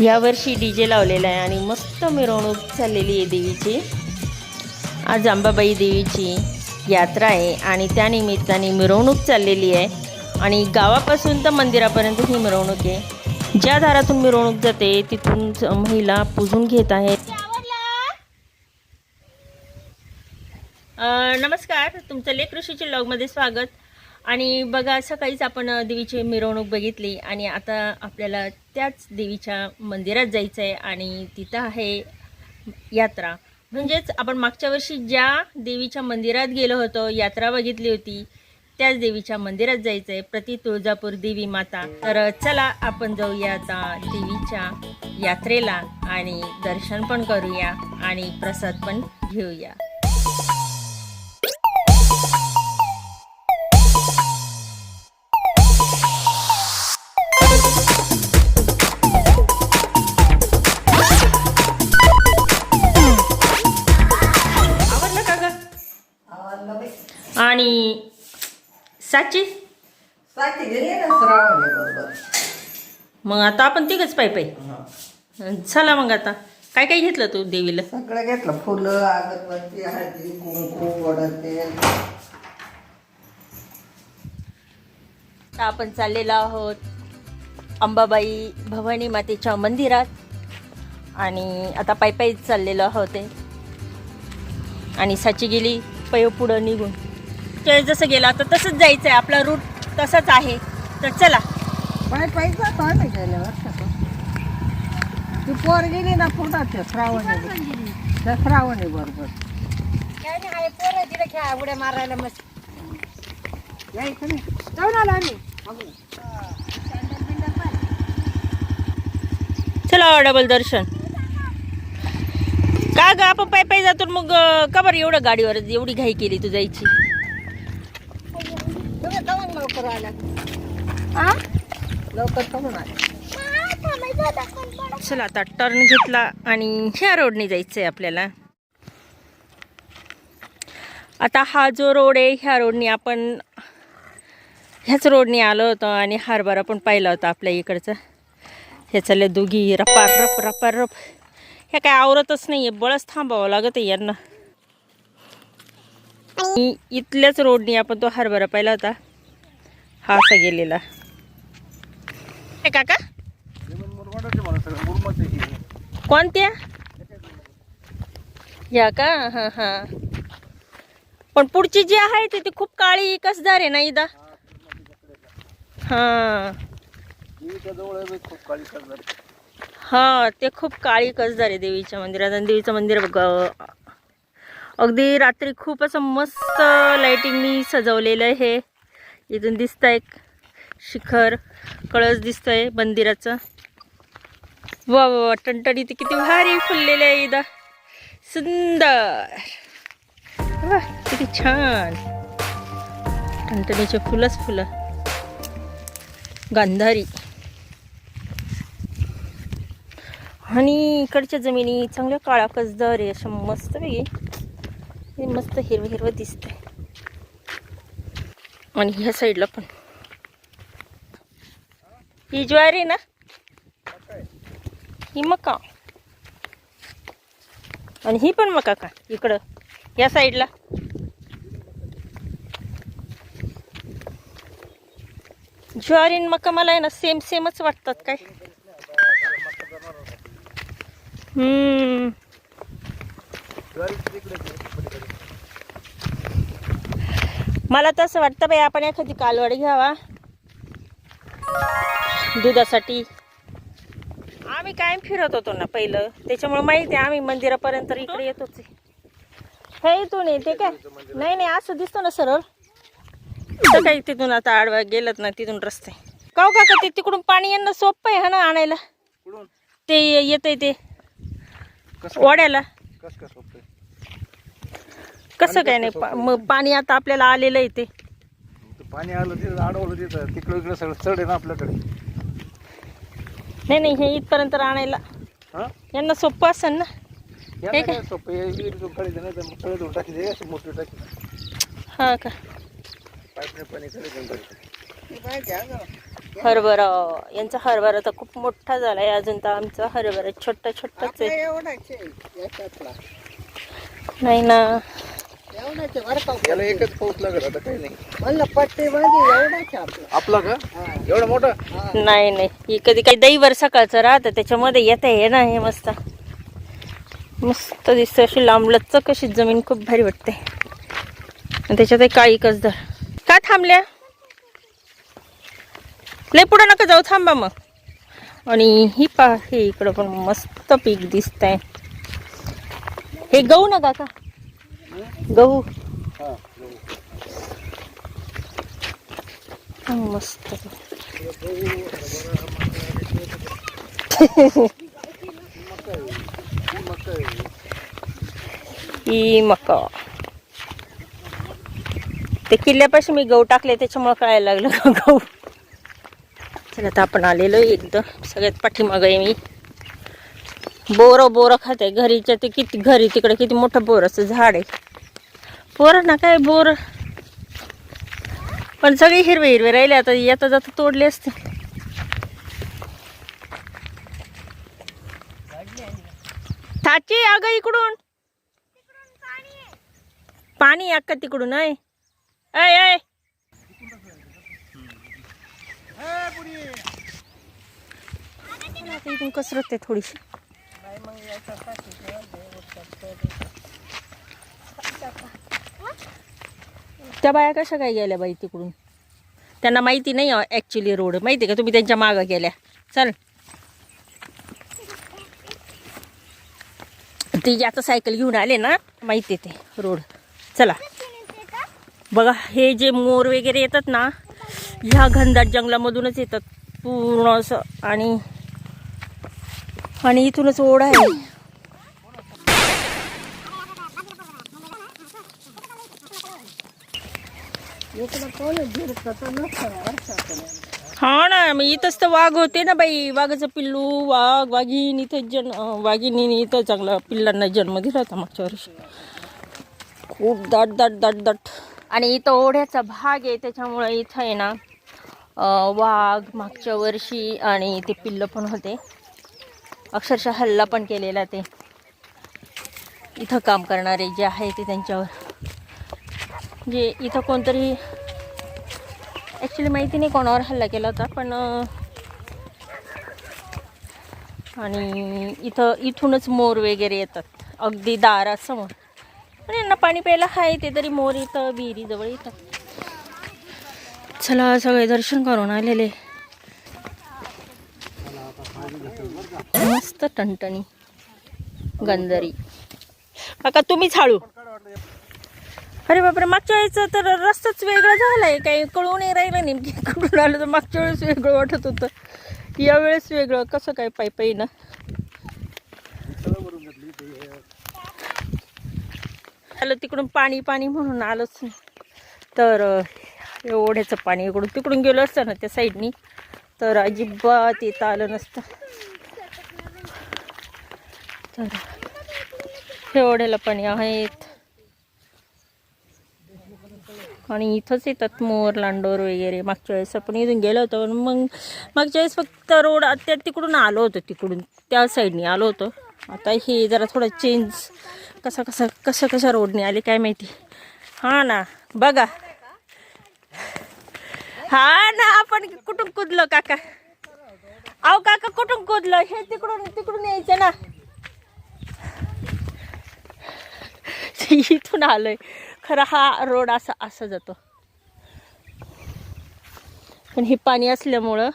यावर्षी D J लावलेला आहे आणि मस्त मिरवणूक चाललेली आहे देवीची. आज अंबाबाई देवीची यात्रा आहे आणि त्यानिमित्ताने मिरवणूक चाललेली आहे. आणि गावापासून तर मंदिरापर्यंत ही मिरवणूक आहे. ज्या दारातून मिरवणूक जाते तिथून महिला पूजून घेत आहेत. नमस्कार. तुमचं लेख ऋषीच्या ब्लॉगमध्ये स्वागत. आणि बघा सकाळीच आपण देवीची मिरवणूक बघितली आणि आता आपल्याला त्याच देवीच्या मंदिरात जायचं आहे आणि तिथं आहे यात्रा. म्हणजेच आपण मागच्या वर्षी ज्या देवीच्या मंदिरात गेलो होतो यात्रा बघितली होती त्याच देवीच्या मंदिरात जायचं आहे प्रति तुळजापूर देवी माता. तर चला आपण जाऊया आता देवीच्या यात्रेला आणि दर्शन पण करूया आणि प्रसाद पण घेऊया. आणि साची? साती गेली ना श्रावणी बरोबर. मग आता आपण तिघच पाय पाय. हं. चला मग आता. काय काय घेतलं तू देवीला? सगळं घेतलं. फुलं अगरबत्ती हळदी कुंकू गोडं तेल आता आपण चाललेलो आहोत अंबाबाई भवानी मातेच्या मंदिरात. आणि आता पायी पायीच चाललेलो आहोत ते. आणि साची गेली पयो पुढं निघून. ते जसं गेला तर तसंच जायचं आहे आपला रूट तसाच आहे. तर चला. जातो आम्ही वर्षात ती? पोर गेली ना पुढं ते श्रावणी? त्या श्रावणी बरोबर. उड्या मारायला मस्त. यायचं नाही. जाऊन आलो आम्ही. चला डबल दर्शन. का ग आपण पायी पायी जातो मग अं, का बरं एवढं गाडीवर एवढी घाई केली तू जायची? लवकर लवकर चला आता टर्न घेतला आणि ह्या रोडने जायचं आहे आपल्याला. आता हा जो रोड आहे ह्या रोडने आपण ह्याच रोडने आलो होतो आणि हरभरा पण पाहिला होता आपल्या इकडचा. हे चालले दोघी रपार रप रपार रप. ह्या काय आवरतच नाही आहे बळच थांबावं लागत आहे यांना. इथल्याच रोडने आपण तो हरभरा पाहिला होता. हा असा गेलेला. हे काका? कोणत्या या का? हां हां. पण पुढची जी आहे ती ती खूप काळी कसदार आहे ना इदा? हां. हां ते खूप काळी कसदार आहे देवीच्या मंदिरात. आणि देवीचं मंदिर अगदी रात्री खूप असं मस्त लाइटिंगनी सजवलेलं आहे. इथून दिसतंय शिखर कळस दिसतंय मंदिराचं. वा वा वा टणटणी ते किती भारी फुललेले आहे इथं. सुंदर. वा किती छान. टणटणीचे फुलंच फुलं. गांधारी. आणि इकडच्या जमिनी चांगल्या काळा कसदार आहे अशा मस्त वेगळी हे मस्त हिरवं हिरवं दिसतंय. आणि ह्या साईडला पण. ही ज्वारी ना? ही मका. आणि ही पण मका का? इकडं. या साईडला. ज्वारी आणि मका मला आहे ना सेम सेमच वाटतात काय? हम्म. मला तसं वाटतं बाई आपण एखादी कालवड घ्यावा. दुधासाठी. आम्ही कायम फिरत होतो ना पहिलं. त्याच्यामुळे माहिती आहे आम्ही मंदिरापर्यंत इकडे येतोच आहे. हे इथून येते काय? नाही नाही असं दिसतो ना सरळ. काही तिथून आता आडवा गेलत ना तिथून रस्ते. काव काका ते तिकडून पाणी यांना सोपं आहे हा ना आणायला? ते येत ते. ओढ्याला. कसं काय नाही? पा- मग पाणी आता आपल्याला आलेलं आहे ते. पाणी आलं तिथं अडवलं तिथं. तिकडं इकडं सगळं चढ आहे ना आपल्याकडे. नाही नाही हे इथपर्यंत आणायला हा? यांना सोपं असेल ना? हे काय? सोपं? हे नाही तर अशी मोठी टाकी हा का? पाईपने पाणी हरभरा यांचा हरभरा तर खूप मोठा झालाय अजून तर आमचा हरभरा छोटा छोटाच आहे एवढाच आहे. याच्यातला. नाही ना. एवढाच आहे बरं का याला एकच पाऊस लागत आता काही नाही. म्हणलं पट्टी मध्ये एवढाच आहे आपलं. आपला का? एवढा मोठा? नाही नाही. ही कधी काही दहीवर सकाळचं राहतं त्याच्यामध्ये येत आहे ना हे मस्त. मस्त दिसतं अशी लांब लचक अशी जमीन खूप भारी वाटते. आणि त्याच्यात एक काळी कसदर का थांबल्या? लय पुढं नका जाऊ थांबा मग. आणि ही पा हे इकडं पण मस्त पीक दिसत आहे हे गहू ना काका? गहू. मस्त. ही मका. ते किल्ल्यापाशी मी गहू टाकले त्याच्यामुळे कळायला लागलं गहू. चला आता आपण आलेलो एकदम सगळ्यात पाठीमागं आहे मी. बोरं बोरं खाते. घरीच्या ते किती घरी तिकडे किती मोठं बोराचं झाड आहे. पोर ना काय बोर. पण सगळे हिरवे हिरवे राहिले आता येता जाता तोडले असते. थाची अगं इकडून. पाणी अक्का तिकडून आहे ऐ ऐ. इथून कसरत आहे थोडीशी. त्या बाया कशा काय गेल्या बाई तिकडून? त्यांना माहिती नाही ॲक्च्युली रोड माहिती आहे का? तुम्ही त्यांच्या मागं गेल्या. चल. ती जे आता सायकल घेऊन आले ना माहिती आहे ते रोड चला. बघा हे जे मोर वगैरे येतात ना ह्या घनदाट जंगलामधूनच येतात. पूर्ण असं आणि आणि इथूनच ओढ आहे इकडं कोणी गिरतं तर नसतं वर्षाकडे हा ना मग इथंच तर वाघ होते ना बाई. वाघाचं पिल्लू वाघ वाघीन इथं जन वाघिनी इथं चांगला पिल्लांना जन्म दिला होता मागच्या वर्षी. खूप दाट दाट दाट दाट. आणि इथं ओढ्याचा भाग आहे त्याच्यामुळे इथं आहे ना वाघ मागच्या वर्षी आणि ते पिल्लं पण होते. अक्षरशः हल्ला पण केलेला ते. इथं काम करणारे जे आहे ते त्यांच्यावर. जे इथं कोणतरी ॲक्च्युली माहिती नाही कोणावर हल्ला केला होता पण आणि इथं इथूनच मोर वगैरे येतात अगदी दारासमोर. पण यांना पाणी प्यायला आहे ते तरी मोर इथं विहिरीजवळ येतात. चला सगळे दर्शन करून आलेले. मस्त टणटणी गंधरी काका तुम्हीच हळू. अरे बापरे मागच्या वेळेचं तर रस्ताच वेगळा झालाय. काही कळून नाही राहिलं नेमकी. कुठून आलं तर मागच्या वेळेस वेगळं वाटत होतं. यावेळेस वेगळं. कसं काय पायी पायी ना? आलं तिकडून पाणी पाणी म्हणून आलंच तर एवढ्याचं पाणी इकडून तिकडून गेलो असतं ना त्या साईडनी तर अजिबात येता आलं नसतं. तर हे ओढ्याला पाणी आहेत आणि इथंच येतात मोर लांडोर वगैरे. मागच्या वेळेस आपण इथून गेलो होतो पण मग मागच्या वेळेस फक्त रोड त्या तिकडून आलो होतो तिकडून. त्या साईडने आलो होतो. आता हे जरा थोडं चेंज कसा कसा कशा कशा रोडने आले काय माहिती. हा ना बघा. हा ना आपण कुठून कुदलो काका? अहो काका कुठून कुदलो? हे तिकडून तिकडून यायचं ना. इथून आलोय. खरं हा रोड असा असा जातो. पण हे पाणी असल्यामुळं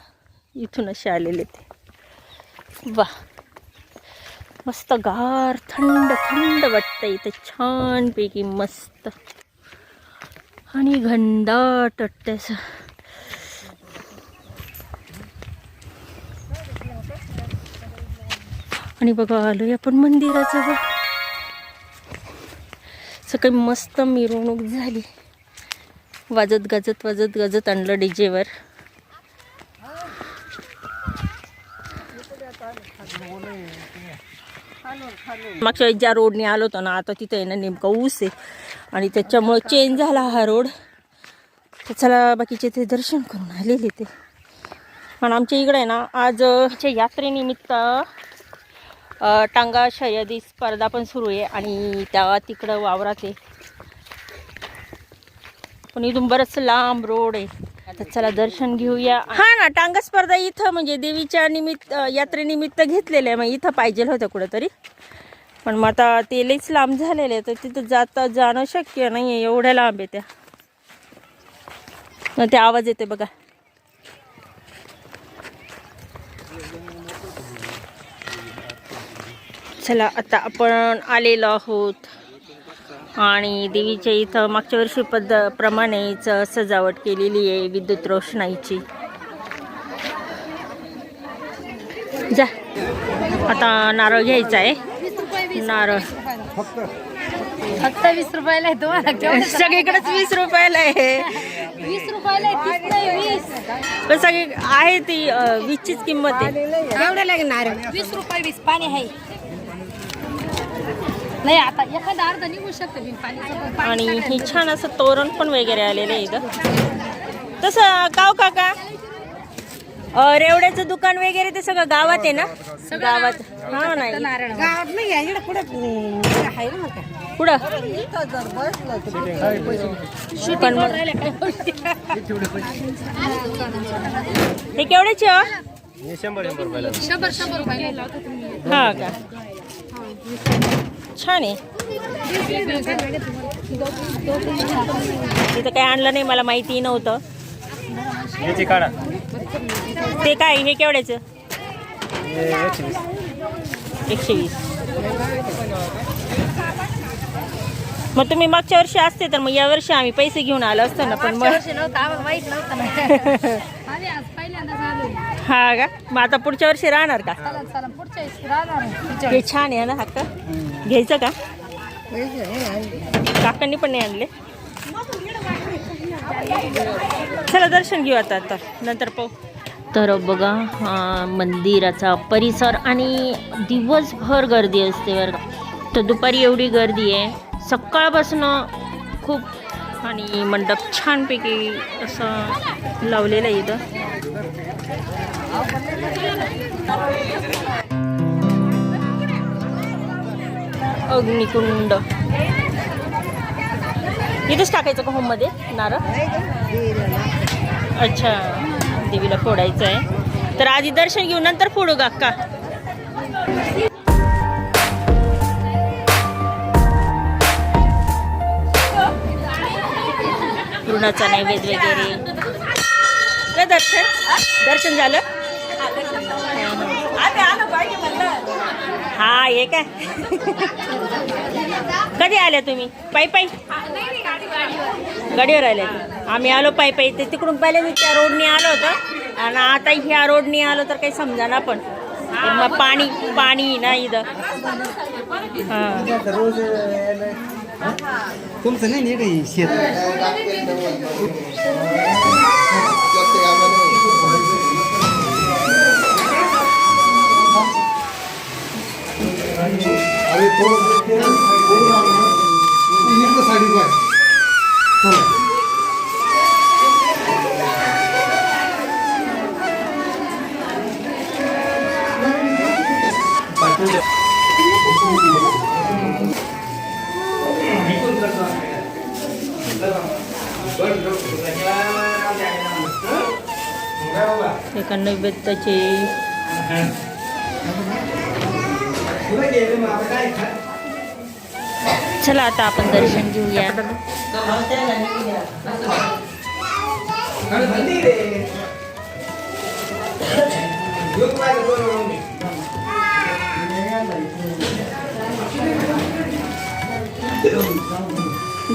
इथून असे आलेले ते. वा. मस्त गार थंड थंड वाटतं इथं. छानपैकी मस्त. आणि घनदाट वाटतं असं. आणि बघा आलोय आपण मंदिराजवळ. सकाळी मस्त मिरवणूक झाली. वाजत गाजत वाजत गाजत आणलं डीजेवर. मागच्या वेळी ज्या रोडने आलो होतो ना आता तिथं येणं नेमकं नेमका ऊस आहे. आणि त्याच्यामुळं चेंज झाला हा रोड तर चला बाकीचे ते दर्शन करून आलेले ते. आणि आमच्या इकडे आहे ना आज यात्रेनिमित्त टांगा शर्यती स्पर्धा पण सुरू आहे आणि त्या तिकडं वावरात आहे. पण इथून बरंच लांब रोड आहे. आता चला दर्शन घेऊया. हा ना टांगा स्पर्धा इथं म्हणजे देवीच्या निमित्त यात्रेनिमित्त घेतलेलं आहे. मग इथं पाहिजे होतं कुठंतरी. पण मग आता ते लईच लांब झालेले आहे, तर तिथं जाता जाणं शक्य नाही आहे एवढ्या लांब आहे त्या. ते आवाज येते बघा. चला आता आपण आलेलो आहोत. आणि देवीच्या इथं मागच्या वर्षी पद्ध प्रमाणेच सजावट केलेली आहे विद्युत रोषणाईची. जा. आता नारळ घ्यायचा आहे. नारळ. फक्त वीस रुपयाला आहे तुम्हाला. सगळीकडेच वीस रुपयाला आहे. वीस रुपयाला पण सगळी आहे ती वीसचीच किंमत आहे. एवढं लागणार वीस रुपये वीस. पाणी आहे. नाही आता एखादा अर्ध निघू शकतं बिन पण आणि हे छान असं तोरण पण वगैरे आलेलं आहे इथं. तसं काव काका? रेवड्याचं दुकान वगैरे ते सगळं गावात आहे ना? गावात. हा नाही. नारळ. गावात नाही आहे इकडे पुढे आहे ना का पुढं इथं जर बसलं तर पण मग हे केवढ्याचे हो? शंभर शंभर रुपये लावता तुम्ही. हा का? छान आहे. तिथं काही आणलं नाही मला माहिती नव्हतं. ते काय हे केवढ्याचं? एकशे वीस. मग तुम्ही मागच्या वर्षी असते तर मग या वर्षी आम्ही पैसे घेऊन आलो असतो ना पण मग नव्हतं माहीत हा का? मग आता पुढच्या वर्षी राहणार का? चला चला पुढच्या वेळेस राहणार आहे. पुढच्या हे छान आहे ना हक्क घ्यायचं का. काकांनी पण नाही आणले. चला दर्शन घेऊ आता आता. नंतर पाहू. तर बघा हा मंदिराचा परिसर आणि दिवसभर गर्दी असते बरं का. तर दुपारी एवढी गर्दी आहे. सकाळपासून खूप आणि मंडप छानपैकी असं लावलेलं आहे इथं. अग्निकुंड इथेच टाकायचं का होममध्ये नारळ? अच्छा. देवीला फोडायचं आहे तर आधी दर्शन घेऊ नंतर फोडू का अक्का? पूर्णाचा नैवेद्य वगैरे. दर्शन. दर्शन झालं? हा हे काय? कधी आल्या तुम्ही? पायी पायी. गाडीवर आले आम्ही आलो पायी पायी. ते तिकडून पहिले मी त्या रोडने आलो होतं. आणि आता ह्या रोडने आलो तर काही समजा ना पण मग पाणी पाणी ना इथं. हां. तुमचं नाही नाही शेत अरे थोडं इकडं साडी पाय चला। एका नैवेद्याचे चला आता आपण दर्शन घेऊया.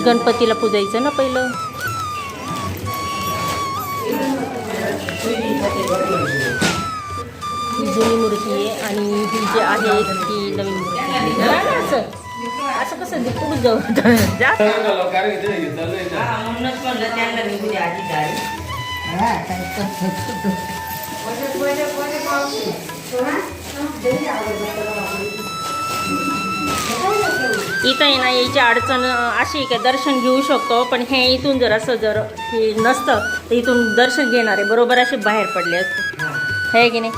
गणपतीला पूजायचं ना पहिलं? जुनी मूर्ती आहे आणि ही जी आहे ती नवीन मूर्ती आहे. असं? असं कसं? ते जाऊ म्हणूनच म्हणलं त्यांना आधी इथं आहे ना याची अडचण अशी काय दर्शन घेऊ शकतो पण हे इथून जर असं जर हे नसतं तर इथून दर्शन घेणारे बरोबर असे बाहेर पडले असते. आहे की नाही?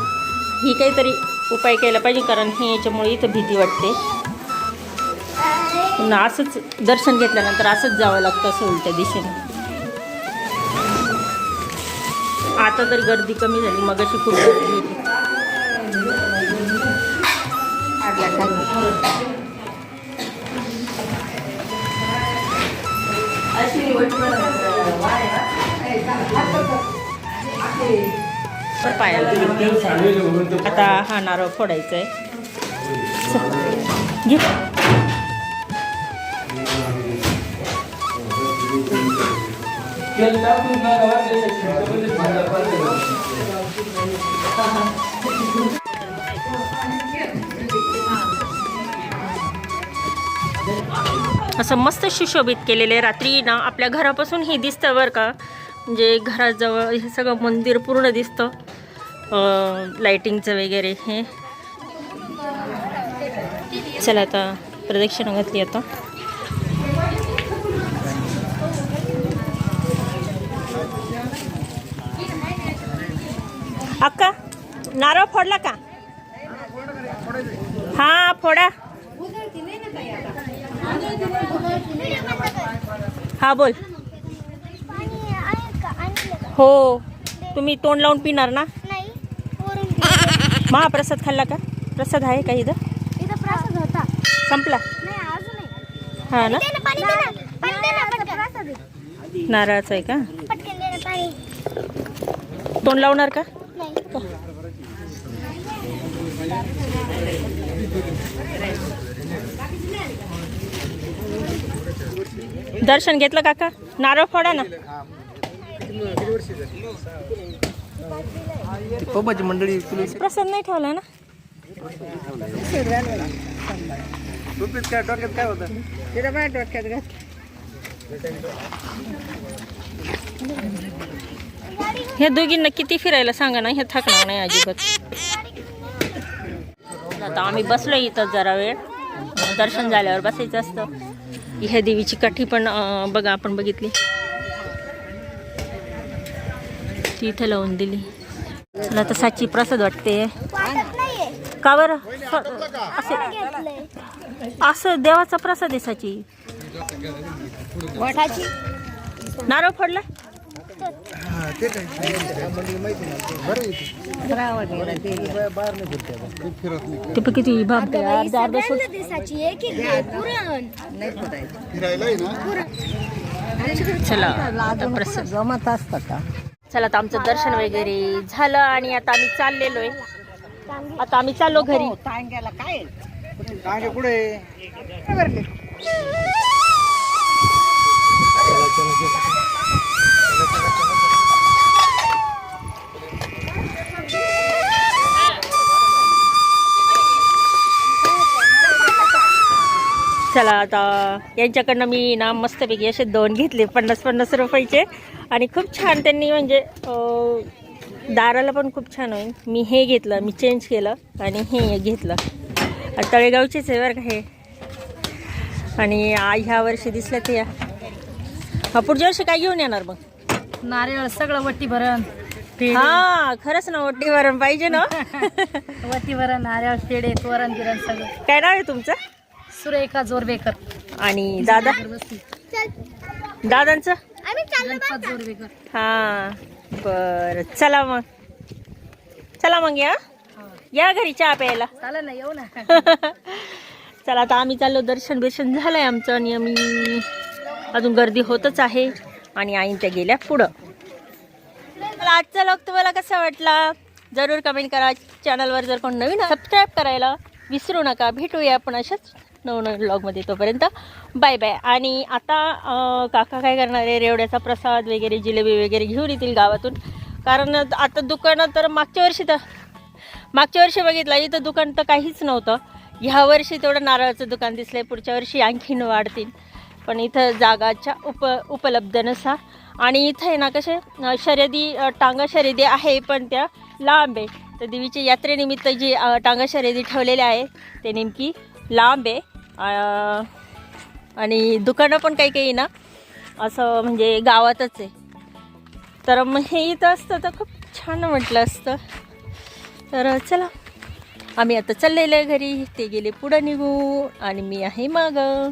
ही काहीतरी उपाय केला पाहिजे कारण हे याच्यामुळे इथं भीती वाटते. पुन्हा असंच दर्शन घेतल्यानंतर असंच जावं लागतं असं उलट्या दिशेने. आता तर गर्दी कमी झाली मग अशी खूप गर्दी होती. तर पायाला आता हा नारळ फोडायचा आहे घे. असं मस्त सुशोभित केलेले रात्री ना आपल्या घरापासून हे दिसतं बरं का. म्हणजे घराजवळ हे सगळं मंदिर पूर्ण दिसतं. लाईटिंगचं वगैरे हे. चला आता प्रदक्षिणा घातली आता. अक्का नारळ फोडला का? हा फोडा. हा बोल. हो. तुम्ही तोंड लावून पिणार ना? नाही वरून महाप्रसाद खाल्ला का? प्रसाद आहे का इथं? इथं प्रसाद होता. संपला. नाही अजून नाही हा ना? दे ना, पाणी दे ना पाणी दे ना पटकन. प्रसाद आहे. नारळाचं आहे का? पटकन दे ना पाणी. तोंड लावणार का? नाही. दर्शन घेतलं काका? नारळ फोडा ना. पबाची मंडळी प्रसाद नाही ठेवला ना? टोपीत काय डोक्यात काय होतं? तिला बाय डोक्यात घात ह्या दोघींना किती फिरायला सांगा ना हे थकणार नाही अजिबात. आता आम्ही बसलो इथं जरा वेळ. दर्शन झाल्यावर बसायचं असतं. ह्या देवीची काठी पण बघा आपण बघितली. ती इथं लावून दिली. मला तर साची प्रसाद वाटते. का बरं? असे. असं देवाचा प्रसाद आहे साची. नारळ फोडला? ते पण किती बाप रे, अर्धा अर्धा सो- दिवसाची एक एक पुरण. चला. आता प्रसाद. जमत असतं का? चला आता आमचं दर्शन वगैरे झालं आणि आता आम्ही चाललेलो आहे आता आम्ही चाललो घरी. टांग्याला काय? टांगे पुढे चला आता यांच्याकडनं मी ना मस्तपैकी असे दोन घेतले पन्नास पन्नास रुपयाचे. आणि खूप छान त्यांनी म्हणजे दाराला पण खूप छान होईल. मी हे घेतलं मी चेंज केलं आणि हे घेतलं. तळेगावचेच आहे बरं का हे. आणि ह्या वर्षी दिसलं ते या हा, पुढच्या वर्षी काय घेऊन येणार मग? नारळ सगळं वट्टी भरण हा खरंच ना वड्डी वरण पाहिजे ना. वट्टी भरण नारळ पेढे तोरण बिरण सगळं. काय नाव आहे तुमचं? सुरेखा जोरबेकर आणि दादा? दादांचं? जोरबेकर हा बर. चला मग. चला मग या. या घरी चहा प्यायला. चालेल ना येऊ ना. चला आता आम्ही चाललो. दर्शन बिर्शन झालंय आमचं आणि आम्ही अजून गर्दी होतच आहे आणि आईन त्या गेल्या पुढं. मला आजचा लॉग तुम्हाला कसा वाटला? जरूर कमेंट करा. चॅनलवर जर कोण नवीन सबस्क्राईब करायला विसरू नका. भेटूया आपण अशाच नवनवीन ब्लॉगमध्ये तोपर्यंत बाय बाय आणि आता काका काय करणार आहे? रेवड्याचा प्रसाद वगैरे जिलेबी वगैरे घेऊन येतील गावातून. कारण आता दुकानं तर मागच्या वर्षी तर मागच्या वर्षी बघितलं इथं दुकान तर काहीच नव्हतं. ह्या वर्षी तेवढं नारळाचं दुकान दिसलंय पुढच्या वर्षी आणखीन वाढतील. पण इथं जागाच्या उप उपलब्ध नसा आणि इथं आहे ना कसे शर्यदी टांगा शर्यदी आहे पण त्या लांब आहे. तर देवीच्या यात्रेनिमित्त जी टांगा शर्यदी ठेवलेल्या आहे ते नेमकी लांब आहे. आणि दुकानं पण काही काही ना असं म्हणजे गावातच आहे. तर मग हे इथं असतं तर खूप छान म्हटलं असतं. तर चला आम्ही आता चाललेलं आहे घरी ते गेले पुढं निघू आणि मी आहे मागं.